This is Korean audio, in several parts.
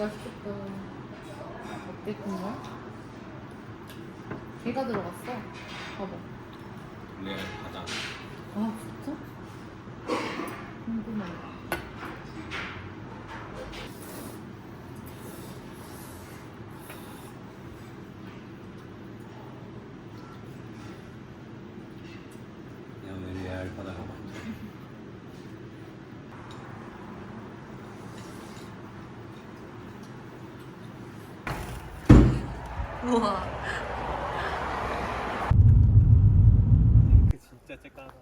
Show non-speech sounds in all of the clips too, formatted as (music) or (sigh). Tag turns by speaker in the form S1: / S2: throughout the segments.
S1: 맛있겠다. 국물? 게가 들어갔어. 봐봐.
S2: 레알 가자.
S1: 아 진짜? 궁금해.
S2: 내가 왜 레알 가다가 왔
S1: 우와.
S2: 그 진짜 쬐까다.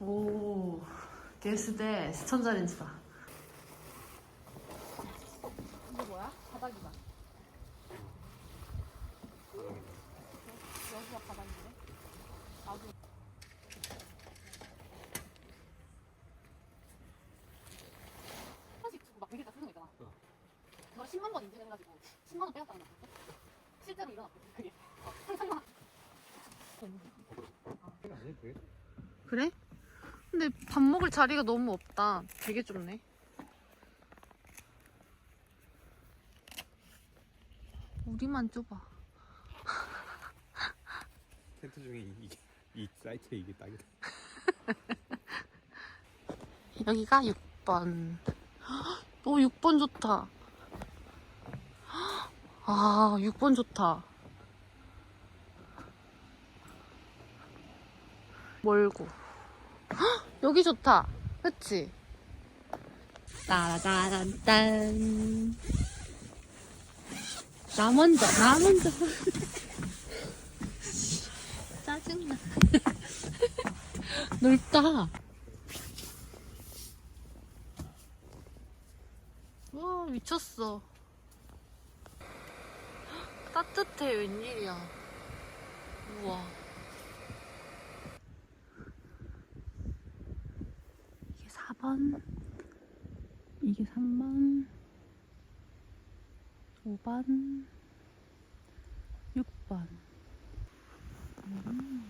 S1: 오. 게스트 시청자 렌즈다. 이게 뭐야? 바닥이다. 여기가 바닥인데? 나도. 하나씩 주고 막 되게 다 쓰는 거 있잖아. 그걸 10만 번 인증해가지고 10만 원 빼앗다는 거. 실제로 일어났거든. 그게. 상상만. 그래? 근데 밥 먹을 자리가 너무 없다. 되게 좁네. 우리만 좁아. (laughs)
S2: 텐트 중에 이, 이게 이 사이트에 이게 딱이다. (laughs)
S1: 여기가 6번. 오, 6번 좋다. 아, 6번 좋다. 멀고. 헉, (gasps) 여기 좋다. 그치? 따라따란딴. 나 먼저, 나 먼저. (laughs) 짜증나. (laughs) 넓다. 와 미쳤어 따뜻해 웬일이야. 우와. 이게 4번. 이게 3번. 5번. 6번 음.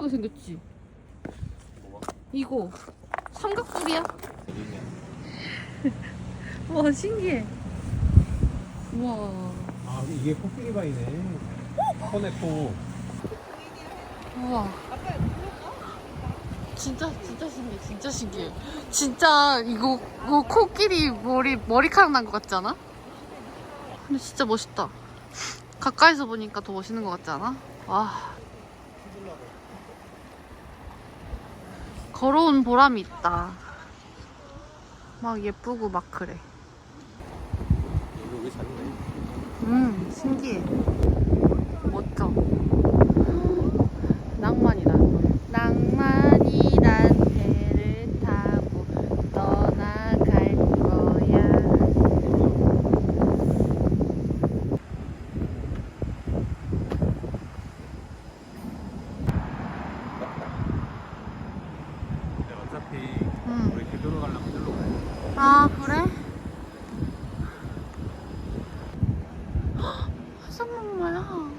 S1: 신기하게 생겼지?
S2: 뭐가?
S1: 이거 삼각뿔이야? (laughs) 와 신기해 우와
S2: 아 이게 코끼리 바이네. 코네코.
S1: 우와 진짜 진짜 신기해 진짜 신기해 진짜 이거, 이거 코끼리 머리 머리카락 난 것 같지 않아? 근데 진짜 멋있다 가까이서 보니까 더 멋있는 것 같지 않아? 와 걸어온 보람이 있다 막 예쁘고 막 그래
S2: 잤네?
S1: 음, 신기해. 멋져. 낭만이다. 낭만이란 배를 타고 떠나갈 거야.
S2: 근데 어차피
S1: 응.
S2: 우리 대도로 가려면 저로 가야 돼.
S1: 아, 그래? (gasps) 해산목마야.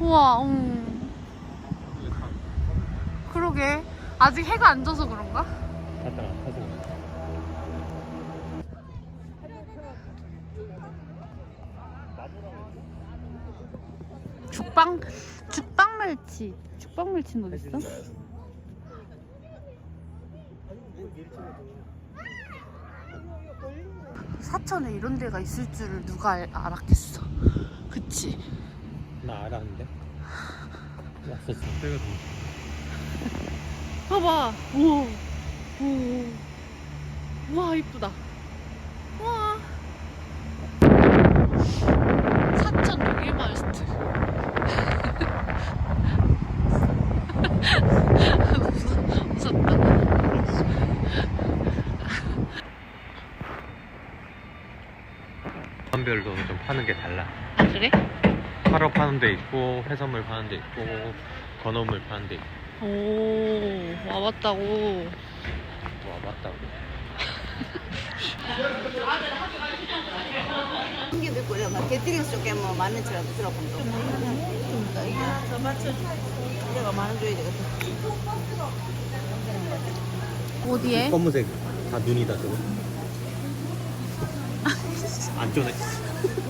S1: 우와, 응.
S2: 이게 다
S1: 그러게. 아직 해가 안 져서 그런가?
S2: 갔다
S1: 죽빵 죽빵 멸치 죽빵 멸치는 어디 있어? 사천에 이런 데가 있을 줄을 누가 알, 알았겠어 그치?
S2: 나 알았는데. 왔었어. 때가
S1: 봐봐 우와 오. 와 이쁘다 와 사천 독일 마을 스트
S2: 별로 좀 파는 게 달라.
S1: 아 그래?
S2: 화로 파는 데 있고 해산물 파는 데 있고 건어물 파는 데 있고.
S1: 오 와봤다고
S2: 와 맞다고.
S3: 한개 듣고 이러면 개뜨리면서 쪼개 뭐 만원 치라도 들어본 거. 저 맞춰줘. 내가 만원 줘야 되겠다.
S1: 어디에?
S2: 검은색 다 눈이다 저거. 안 쪼네.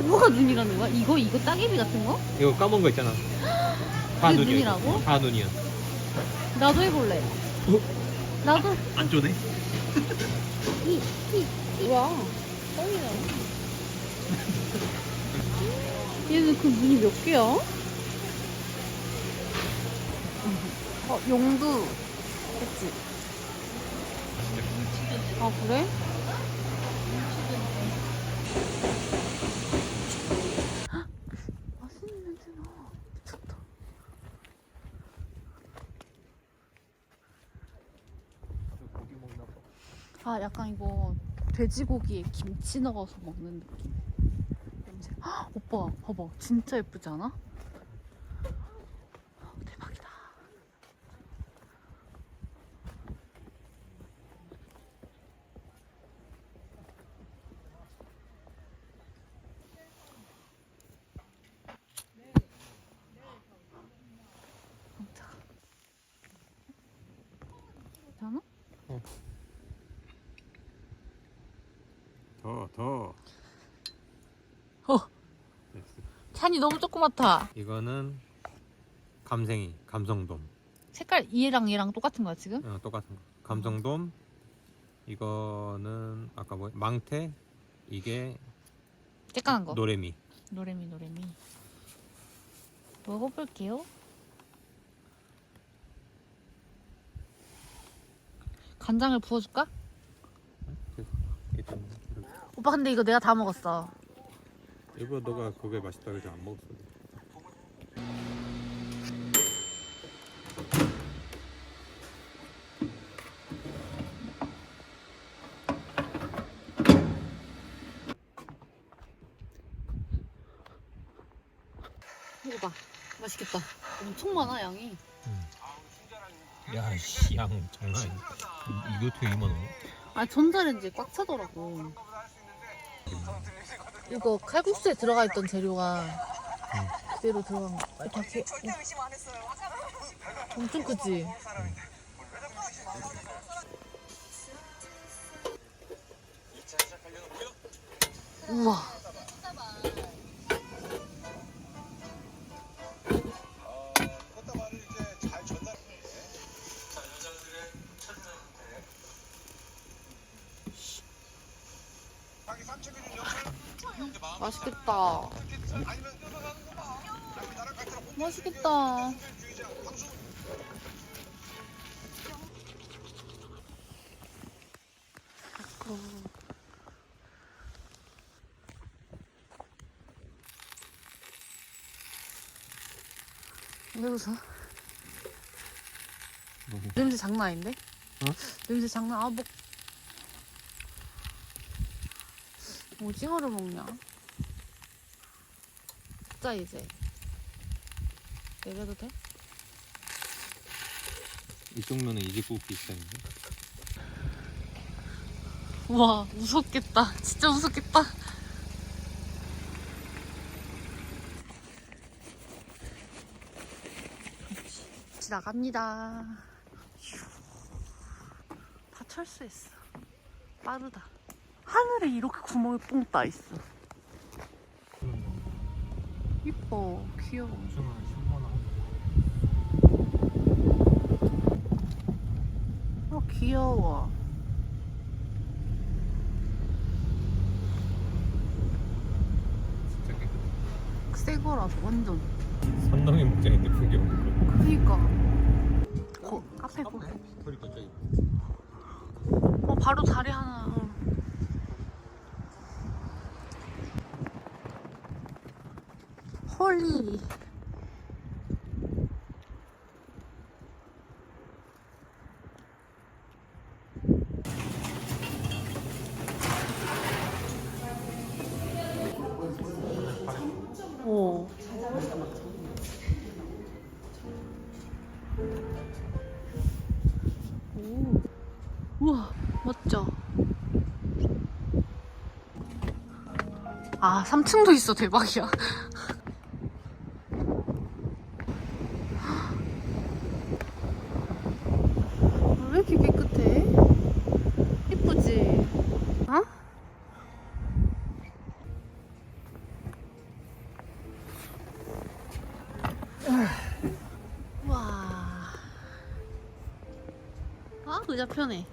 S1: 뭐가 눈이라는 거야? 이거 이거 따개비 같은 거?
S2: 이거 까만 거 있잖아. (gasps) 다 눈이야.
S1: 눈이라고?
S2: 다 눈이야.
S1: 나도 해볼래 나도
S2: 안 쪼네?
S1: 와 얘는 그 눈이 몇 개야? 어 용두 그치? 아 그래? 헉! 맛있는 냄새 나 미쳤다
S2: 고기 먹나 봐.
S1: 아 약간 이거 돼지고기에 김치 넣어서 먹는 느낌. 냄새. 헉, 오빠 봐봐. 진짜 예쁘지 않아? 어, 대박이다 깜짝아 괜찮아?
S2: 더 더.
S1: 캔이 너무 조그맣다
S2: 이거는 감생이, 감성돔.
S1: 색깔 얘랑 얘랑 똑같은 거야 지금?
S2: 어, 똑같은 거. 감성돔. 이거는 아까 뭐 망태. 이게
S1: 쬐깐한 거
S2: 노래미.
S1: 노래미 노래미 먹어볼게요 간장을 부어줄까? 오빠 근데 이거 내가 다 먹었어
S2: 일부러 너가 그게 맛있다 그래서 안 먹었어.
S1: 먹어봐 맛있겠다 엄청 많아 양이
S2: 야, 씨, 양 장난 아니야. 이거 되게 2만 원.
S1: 아 전자레인지에 꽉 차더라고 이거 칼국수에 들어가 있던 재료가 그대로 들어간 거. 아, 다 그- 엄청 크지? 우와 맛있겠다. 맛있겠다. 어. 왜 웃어? 냄새 장난 아닌데?
S2: 어?
S1: 냄새 장난 아 뭐. 오징어를 먹냐? 진짜 이제. 내려도 돼?
S2: 이쪽 면은 이집 굽기 시작인데.
S1: 우와 무섭겠다. 진짜 무섭겠다. 지나갑니다. 다 철수했어. 빠르다. 하늘에 이렇게 구멍이 뽕 따 있어 예뻐. 귀여워.
S2: 10만 원.
S1: 어, 귀여워.
S2: 진짜 깨끗해.
S1: 새 거라서 완전.
S2: 산동의 목장인데 풍경.
S1: 그니까. 거, 카페 보.
S2: 스토리 갑자기.
S1: 어, 바로 자리 하나. 어. 오. 오. 우와, 멋져. 아, 3층도 있어. 대박이야. 왜 이렇게 깨끗해? 예쁘지? 어? 와. 아, 의자 편해.